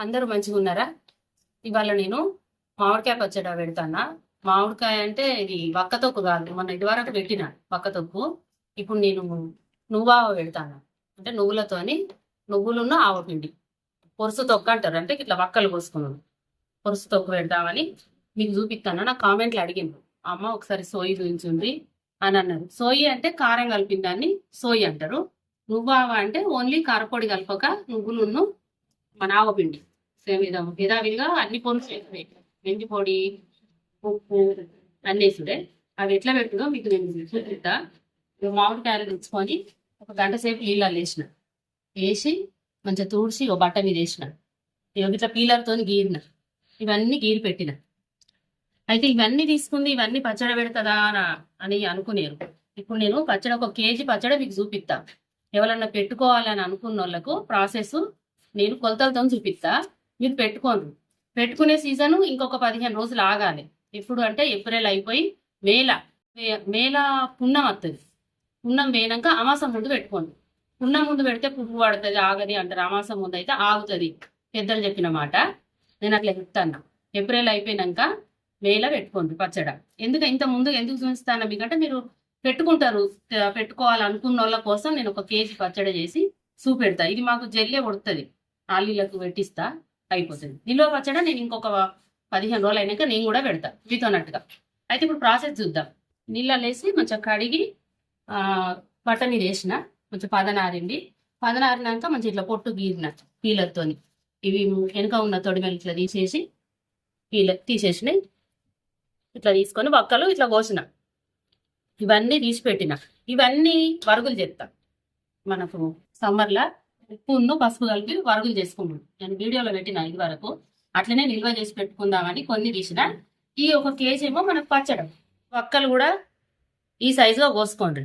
అందరూ మంచిగా ఉన్నారా? ఇవాళ నేను మామిడికాయ పచ్చడి పెడతానా? మామిడికాయ అంటే ఇది వక్క తొక్కు కాదు. మొన్న ఇదివరకు పెట్టిన వక్క తొక్కు. ఇప్పుడు నేను నువ్వావ పెడతాను? అంటే నువ్వులతోని నువ్వులున్న ఆవపిండి. పొరుసు తొక్క అంటారు. అంటే ఇట్లా వక్కలు పోసుకున్నాను. పొరుసు తొక్క పెడదామని మీకు చూపిస్తాను. నా కామెంట్లు అడిగింది. అమ్మ ఒకసారి సోయి చూపించింది అని అన్నారు. సోయి అంటే కారం కలిపిన దాన్ని సోయి అంటారు. నువ్వావ అంటే ఓన్లీ కారపొడి కలపక నువ్వులున్ను మన ఆవపిండి. సేమ్ విధం. యథావిధిగా అన్ని పొరుసు వేసుడే మెంతి పొడి ఉప్పు అన్నీ వేసుడే అవి ఎట్లా పెట్టుడో మీకు నేను చూపిస్తా. ఇక మామిడికాయలు తెచ్చుకొని ఒక గంట సేపు నీళ్ళల్లో వేసిన. వేసి మంచిగా తుడిచి ఒక బట్ట మీద వేసిన. ఇట్లా పీలర్తో గీరిన. ఇవన్నీ గీరి పెట్టిన. అయితే ఇవన్నీ తీసుకుంది ఇవన్నీ పచ్చడి పెడతదా అని- అని అనుకునేరు. ఇప్పుడు నేను పచ్చడి ఒక కేజీ పచ్చడి మీకు చూపిస్తా. ఎవరన్నా పెట్టుకోవాలని అనుకున్న వాళ్ళకు ప్రాసెస్ నేను కొలతలతో చూపిస్తా. మీరు పెట్టుకోండి పెట్టుకునే సీజన్ ఇంకొక పదిహేను రోజులు ఆగాలి. ఎప్పుడు అంటే ఏప్రిల్ అయిపోయి మేల మే- మేల పున్నం వస్తుంది పున్నం వేయనాక అమాసం ముందు పెట్టుకోండి పున్నం ముందు పెడితే పువ్వు పడుతుంది ఆగది అంటారు. అమాసం ముందు అయితే ఆగుతుంది. పెద్దలు చెప్పిన మాట. నేను అట్లా చెప్తాను. ఏప్రిల్ అయిపోయినాక మేల పెట్టుకోండి పచ్చడ. ఎందుకు ఇంత ముందు ఎందుకు చూపిస్తాను మీకంటే మీరు పెట్టుకుంటారు. పెట్టుకోవాలనుకున్న వాళ్ళ కోసం నేను ఒక కేజీ పచ్చడి చేసి చూపెడతా. ఇది మాకు జల్లే ఉడుతుంది ఆలీలకు పెట్టిస్తా. అయిపోతుంది. నిల్వ పచ్చడి నేను ఇంకొక పదిహేను రోజులు అయినాక నేను కూడా పెడతా మీతోనట్టుగా అయితే ఇప్పుడు ప్రాసెస్ చూద్దాం. నీళ్ళలో వేసి మంచిగా కడిగి బట్టని వేసిన కొంచెం పదనారింది. పదనారినాక మంచిగా ఇట్లా పొట్టు గీరిన పీలర్తోని. ఇవి వెనుక ఉన్న తొడిమెలు ఇట్లా తీసేసి పీల తీసేసినాయి. ఇట్లా తీసుకొని వక్కలు ఇట్లా కోసిన. ఇవన్నీ తీసి పెట్టిన. ఇవన్నీ వరుగులు చేస్తా మనకు సమ్మర్లో ఉప్పును పసుపు కలిపి వరుగులు చేసుకున్నాను నేను వీడియోలో పెట్టిన ఇది వరకు. అట్లనే నిల్వ చేసి పెట్టుకుందామని కొన్ని తీసిన. ఈ ఒక కేజీ ఏమో మనకు పచ్చడం. ఒక్కలు కూడా ఈ సైజుగా కోసుకోండి.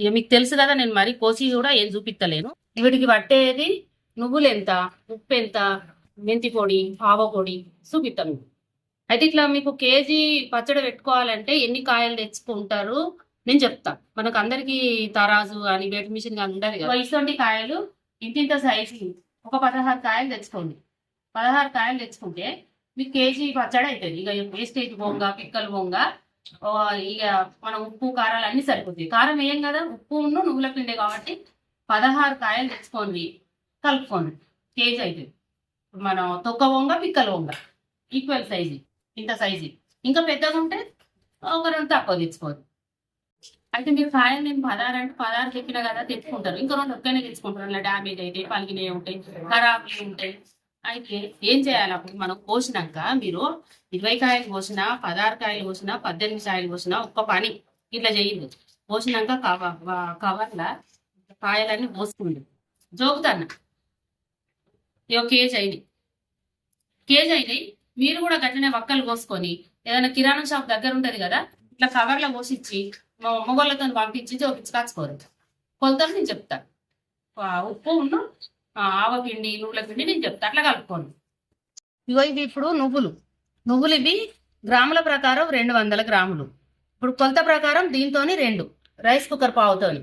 ఇక మీకు తెలుసు కదా నేను మరి కోసి కూడా ఏం చూపిస్తలేను వీటికి పట్టేది నువ్వులు ఎంత ఉప్పు ఎంత మెంతి పొడి ఆవ పొడి చూపిస్తాను అయితే ఇట్లా మీకు కేజీ పచ్చడి పెట్టుకోవాలంటే ఎన్ని కాయలు తెచ్చుకుంటారు? నేను చెప్తా. మనకు అందరికి తరాజు కానీ వేటి మిషన్ కానీ ఉండదు కదా. ఇటువంటి కాయలు ఇంత ఇంత సైజు ఒక పదహారు కాయలు తెచ్చుకోండి. పదహారు కాయలు తెచ్చుకుంటే మీకు కేజీ పచ్చడి అవుతుంది ఇక వేస్టేజ్ బొంగ పిక్కలు బొంగ ఇక మన ఉప్పు కారాలు అన్ని సరిపోతాయి. కారం వేయం కదా ఉప్పు ఉన్ను నువ్వుల పిండి కాబట్టి పదహారు కాయలు తెచ్చుకోండి. కలుపుకోండి. కేజీ అవుతుంది మనం తొక్క బొంగ పిక్కల బొంగ ఈక్వల్ సైజు ఇంత సైజు ఇంకా పెద్దగా ఉంటే ఒక రెండు తక్కువ తెచ్చుకోండి. అయితే మీరు కాయలు నేను పదహారు అంటే పదహారు చెప్పిన కదా తెచ్చుకుంటారు. ఇంకా రెండు ఒక్కనే తెచ్చుకుంటారు. అలా డ్యామేజ్ అయితే పలిగినవి ఉంటాయి ఖరాబులు ఉంటాయి. అయితే ఏం చేయాలి అప్పుడు? మనం కోసినాక మీరు ఇరవై కాయలు కోసినా పదహారు కాయలు కోసినా పద్దెనిమిది కాయలు కోసినా ఒక్క పని. ఇట్లా చేయండి. కోసినాక కవ వ- కవర్ల కాయలన్నీ పోసుకోండి జోకుతాన్న. ఇక కేజీ అయింది కేజీ అయినాయి. మీరు కూడా గట్లనే వక్కలు కోసుకొని ఏదైనా కిరాణా షాప్ దగ్గర ఉంటది కదా ఇట్లా కవర్లో పోసిచ్చి మొగోళ్ళతో పంపించి జోపించుకాచుకోరు కొలతలు నేను చెప్తా. ఉప్పు ఉన్ను ఆవపిండి నువ్వుల పిండి నేను చెప్తా. అట్లా కలుపుకోండి ఇగో ఇవి ఇప్పుడు నువ్వులు. నువ్వులు ఇవి గ్రాముల ప్రకారం రెండు వందల గ్రాములు. ఇప్పుడు కొలత ప్రకారం దీంతోని రెండు. రైస్ కుక్కర్ పావుతోని.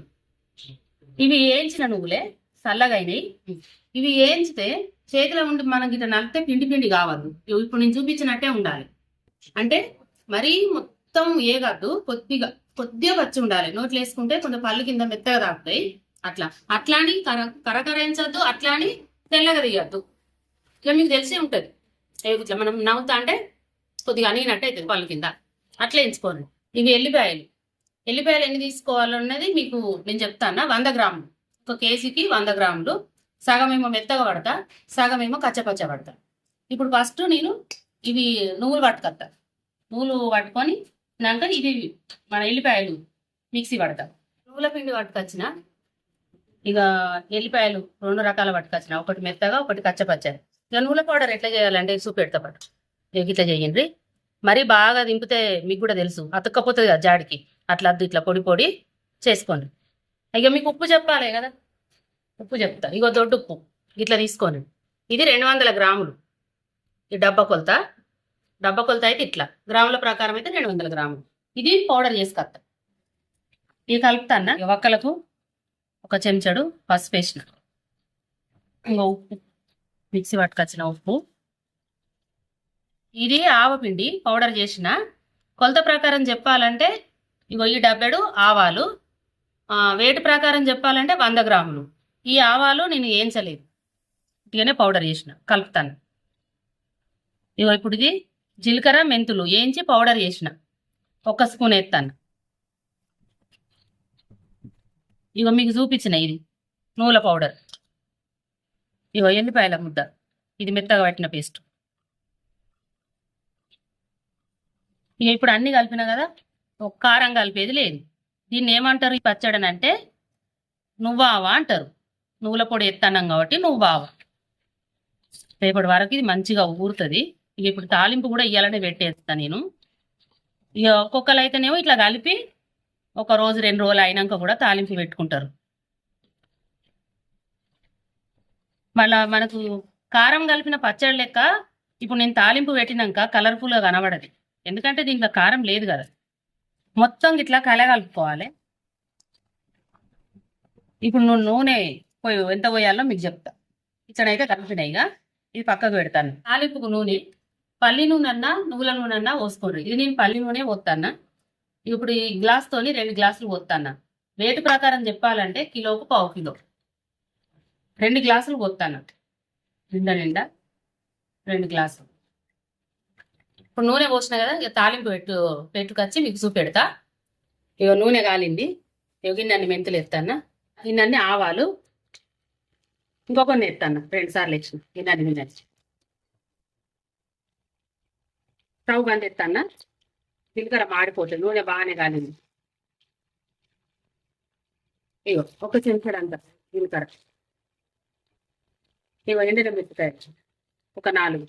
ఇవి వేయించిన నువ్వులే చల్లగైనాయి ఇవి వేయించితే చేతిలో ఉండి మనం ఇట్లా నలితే పిండి పిండి కావద్దు. ఇప్పుడు నేను చూపించినట్టే ఉండాలి. అంటే మరీ మొత్తం ఏగద్దు కొద్దిగా. కొద్దిగా పచ్చి ఉండాలి. నోట్లు వేసుకుంటే కొంత పళ్ళు కింద మెత్తగా తాకుతాయి అట్లా. అట్లా అని కర కరకరించద్దు అట్లా అని తెల్లగా తీయద్దు. ఇక మీకు తెలిసే ఉంటుంది. ఇట్లా మనం నవ్వుతా అంటే కొద్దిగా అనిగినట్టు అవుతుంది పళ్ళు కింద. అట్లా ఎంచుకోండి. ఇవి ఎల్లిపాయలు. ఎల్లిపాయలు ఎన్ని తీసుకోవాలన్నది మీకు నేను చెప్తాను? వంద గ్రాములు. ఒక కేజీకి వంద గ్రాములు. సగమేమో మెత్తగా పడతా. సగమేమో కచ్చపచ్చ పడతా. ఇప్పుడు ఫస్ట్ నేను ఇవి నువ్వులు పట్టుకొస్తా నువ్వులు పట్టుకొని నాక ఇది మన ఎల్లిపాయలు మిక్సీ పడతా. నువ్వుల పిండి పట్టుకొచ్చిన? ఇక ఎల్లిపాయలు రెండు రకాల పట్టుకొచ్చిన. ఒకటి మెత్తగా ఒకటి కచ్చపచ్చ ఇక నువ్వుల పౌడర్ ఎట్లా చేయాలంటే చూపెడతా పట్టు. ఇక ఇట్లా చేయండి. మరీ బాగా దింపితే మీకు కూడా తెలుసు. అతుక్కపోతుంది కదా జాడికి. అట్లా అద్దు ఇట్లా పొడి పొడి చేసుకోండి. ఇక మీకు ఉప్పు చెప్పాలి కదా? ఉప్పు చెప్తా. ఇగో దొడ్డు ఉప్పు. ఇట్లా తీసుకోండి. ఇది రెండు వందల గ్రాములు. ఈ డబ్బా కొలత. డబ్బా కొలత అయితే ఇట్లా. గ్రాముల ప్రకారం అయితే రెండు వందల గ్రాములు. ఇది పౌడర్ చేసుకొస్తా ఇది కలుపుతాన్న ఇక వక్కలకు ఒక చెంచాడు పసుపు వేసిన. ఇంకా ఉప్పు. మిక్సీ పట్టుకొచ్చిన ఉప్పు. ఇది ఆవపిండి పౌడర్ చేసిన. కొలత ప్రకారం చెప్పాలంటే ఇగో ఈ డబ్బెడు ఆవాలు. వేటి ప్రకారం చెప్పాలంటే వంద గ్రాములు. ఈ ఆవాలు నేను వేయించలేదు ఇటుగానే పౌడర్ చేసిన. కలుపుతాను. ఇగో ఇప్పుడు ఇది జీలకర్ర మెంతులు వేయించి పౌడర్ చేసిన. ఒక స్పూన్ ఎత్తాను ఇగో మీకు చూపించిన ఇది నూల పౌడర్. ఇగో ఎల్లిపాయల ముద్ద ఇది మెత్తగా పట్టిన పేస్ట్. ఇక ఇప్పుడు అన్ని కలిపిన కదా ఒక కారం కలిపేది లేదు. దీన్ని ఏమంటారు ఈ పచ్చడని అంటే నువ్వావా అంటారు. నువ్వుల పొడి ఎత్తన్నాం కాబట్టి నువ్వావా. రేపటి వరకు ఇది మంచిగా ఊరుతుంది. ఇప్పుడు తాలింపు కూడా ఇయ్యాలనే పెట్టేస్తా నేను. ఇక ఒక్కొక్కరు అయితేనేమో ఇట్లా కలిపి ఒక రోజు రెండు రోజులు అయినాక కూడా తాలింపు పెట్టుకుంటారు. మళ్ళా మనకు కారం కలిపిన పచ్చడి లెక్క ఇప్పుడు నేను తాలింపు పెట్టినాక కలర్ఫుల్గా కనబడది. ఎందుకంటే దీంట్లో కారం లేదు కదా. మొత్తం ఇట్లా కలగలుపుకోవాలి. ఇప్పుడు నువ్వు నూనె పోయి ఎంత పోయాలో మీకు చెప్తా. ఇచ్చడైతే కలిపినాయిగా ఇది పక్కకు పెడతాను. తాలింపుకు నూనె పల్లి నూనెన్నా నువ్వుల నూనెన్నా పోసుకోండి ఇది నేను పల్లి నూనె పోతానా ఇప్పుడు ఈ గ్లాస్ తోని రెండు గ్లాసులు పోతానా రేటు ప్రకారం చెప్పాలంటే కిలోకు పావు కిలో. రెండు గ్లాసులు పోతాను నిండా నిండా రెండు గ్లాసులు. ఇప్పుడు నూనె పోసిన కదా ఇక తాలింపు పెట్టు పెట్టుకొచ్చి మీకు చూపెడతా. ఇక నూనె కాలింది. ఇక ఇన్నీ మెంతులు ఎత్తాను ఇన్నీ ఆవాలు. ఇంకొకరిని ఎత్తాను రెండు సార్లు ఇచ్చిన ఇన్నీ గిన్నె స్టవ్ గంట ఎత్తాను జీలకర్ర మాడిపోతుంది నూనె బాగానే కాలింది ఇగో ఒక చెంచడు అంత జీలకర్ర. ఇగో ఎండిన మిరపకాయ ఒక నాలుగు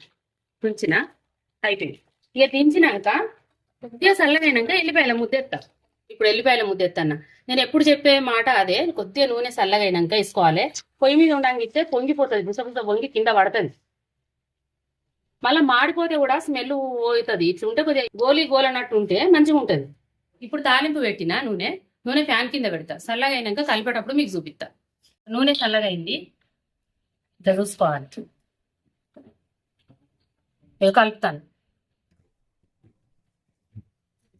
తుంచిన అయిపోయింది ఇక దించినాక కొద్దిగా చల్లగైనాక ఎల్లిపాయల ముద్దెత్తా. ఇప్పుడు ఎల్లిపాయల ముద్దెత్తన్నా. నేను ఎప్పుడు చెప్పే మాట అదే కొద్దిగా నూనె చల్లగైనాక వేసుకోవాలి. పొయ్యి మీద ఉండడానికి ఇస్తే పొంగిపోతుంది బుస బుస పొంగి కింద పడుతుంది. మళ్ళీ మాడిపోతే కూడా స్మెల్ పోతుంది ఇట్లా ఉంటే కొద్దిగా గోలి గోలన్నట్టు ఉంటే మంచిగా ఉంటుంది. ఇప్పుడు తాలింపు పెట్టిన నూనె నూనె ఫ్యాన్ కింద పెడతా. చల్లగా అయినాక కలిపేటప్పుడు మీకు చూపిస్తా. నూనె చల్లగా అయింది. ఇట్లా చూసుకోవాలి కలుపుతాను.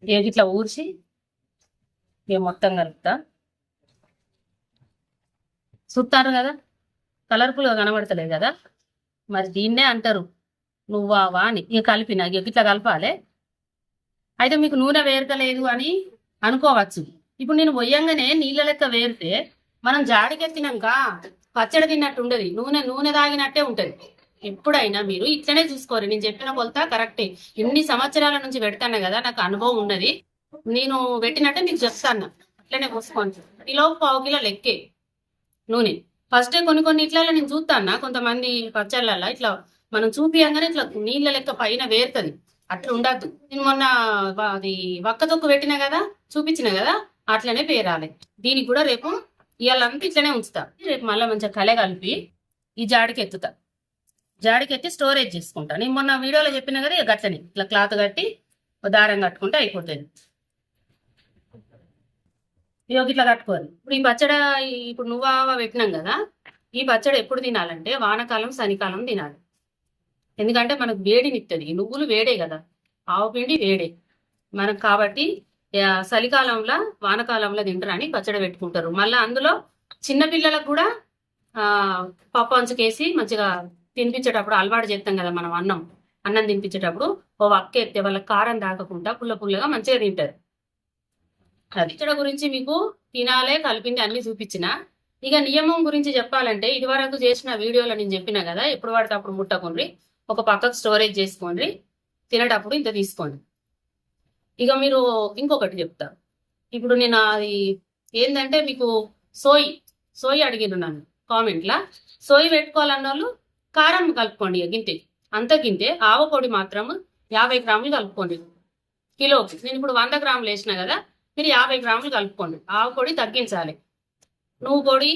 ఏది ఇట్లా ఊర్చి ఇక మొత్తం కలుపుతా. చూస్తారు కదా? కలర్ఫుల్గా కనబడతలేదు కదా? మరి దీన్నే అంటారు. నువ్వావా అని ఇక కలిపిన ఇక ఇట్లా కలపాలి. అయితే మీకు నూనె వేరకలేదు అని అనుకోవచ్చు. ఇప్పుడు నేను పోయంగానే నీళ్ళ లెక్క వేరితే మనం జాడికెత్తినాక పచ్చడి తిన్నట్టు ఉండదు. నూనె నూనె తాగినట్టే ఉంటది. ఎప్పుడైనా మీరు ఇట్లనే చూసుకోరు. నేను చెప్పిన కొలత కరెక్టే. ఇన్ని సంవత్సరాల నుంచి పెడతాను కదా నాకు అనుభవం ఉన్నది. నేను పెట్టినట్టే మీకు చెప్తాను అట్లనే పోసుకోండి. కిలో పావు కిలో లెక్కే నూనె. ఫస్ట్ కొన్ని కొన్ని ఇట్లలో నేను చూస్తాను కొంతమంది పచ్చళ్ళల్లో ఇట్లా మనం చూపియంగానే ఇట్లా నీళ్ళ లెక్క పైన వేరుతుంది. అట్లా ఉండద్దు. నేను మొన్న అది వక్క తొక్కు పెట్టినా కదా చూపించిన కదా అట్లనే పేరాలి. దీనికి కూడా రేపు ఇవాళంతా ఇట్లనే ఉంచుతా. రేపు మళ్ళీ మంచిగా కళ కలిపి ఈ జాడికి ఎత్తుతా. జాడికి ఎత్తి స్టోరేజ్ చేసుకుంటా. నేను మొన్న వీడియోలో చెప్పిన కదా ఇక గట్లనే. ఇట్లా క్లాత్ కట్టి ఒక దారం కట్టుకుంటే అయిపోతుంది. ఇవి ఇట్లా కట్టుకోవాలి. ఇప్పుడు ఈ పచ్చడి ఇప్పుడు నువ్వా పెట్టినాం కదా ఈ పచ్చడి ఎప్పుడు తినాలంటే వానకాలం చలికాలం తినాలి. ఎందుకంటే మనకు వేడినిస్తుంది నువ్వులు వేడే కదా. ఆవు పిండి వేడే. మనకు కాబట్టి చలికాలంలో వానకాలంలో తింటారని పచ్చడి పెట్టుకుంటారు. మళ్ళీ అందులో చిన్నపిల్లలకు కూడా ఆ పప్పు అంచుకేసి మంచిగా తినిపించేటప్పుడు అలవాటు చేస్తాం కదా మనం అన్నం. అన్నం తినిపించేటప్పుడు ఓ వక్క ఎత్తే వాళ్ళ కారం తాకకుండా పుల్ల పుల్లగా మంచిగా తింటారు. అది పచ్చడి గురించి మీకు తినాలే కలిపింది అన్ని చూపించిన. ఇక నియమం గురించి చెప్పాలంటే ఇదివరకు చేసిన వీడియోలో నేను చెప్పిన కదా ఎప్పుడు పడితే అప్పుడు ముట్టకుండ్రి ఒక పక్కకు స్టోరేజ్ చేసుకోండి. తినేటప్పుడు ఇంత తీసుకోండి. ఇక మీరు ఇంకొకటి చెప్తా. ఇప్పుడు నేను అది ఏంటంటే మీకు సోయి సోయి అడిగిను నన్ను కామెంట్లా సోయి పెట్టుకోవాలన్న వాళ్ళు కారం కలుపుకోండి ఇక గింతే. అంత గింతే ఆవ పొడి మాత్రం యాభై గ్రాములు కలుపుకోండి. కిలోకి. నేను ఇప్పుడు వంద గ్రాములు వేసిన కదా మీరు యాభై గ్రాములు కలుపుకోండి. ఆవ పొడి తగ్గించాలి. నువ్వు పొడి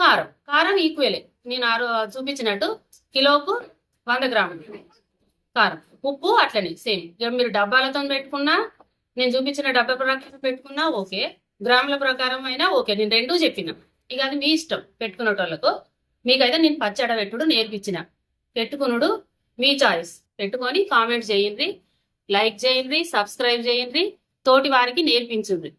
కారం. కారం ఈక్వలే నేను ఆరు చూపించినట్టు కిలోకు వంద గ్రాములు కారం ఉప్పు అట్లనే సేమ్. మీరు డబ్బాలతో పెట్టుకున్నా నేను చూపించిన డబ్బా ప్రకారం పెట్టుకున్నా ఓకే. గ్రాముల ప్రకారం అయినా ఓకే. నేను రెండూ చెప్పిన. ఇక అది మీ ఇష్టం పెట్టుకునేటోళ్ళకు. మీకైతే నేను పచ్చడ పెట్టుడు నేర్పించిన. పెట్టుకునుడు మీ చాయిస్. పెట్టుకొని కామెంట్ చేయండి లైక్ చేయండి సబ్స్క్రైబ్ చేయండి. తోటి వారికి నేర్పించుండ్రి.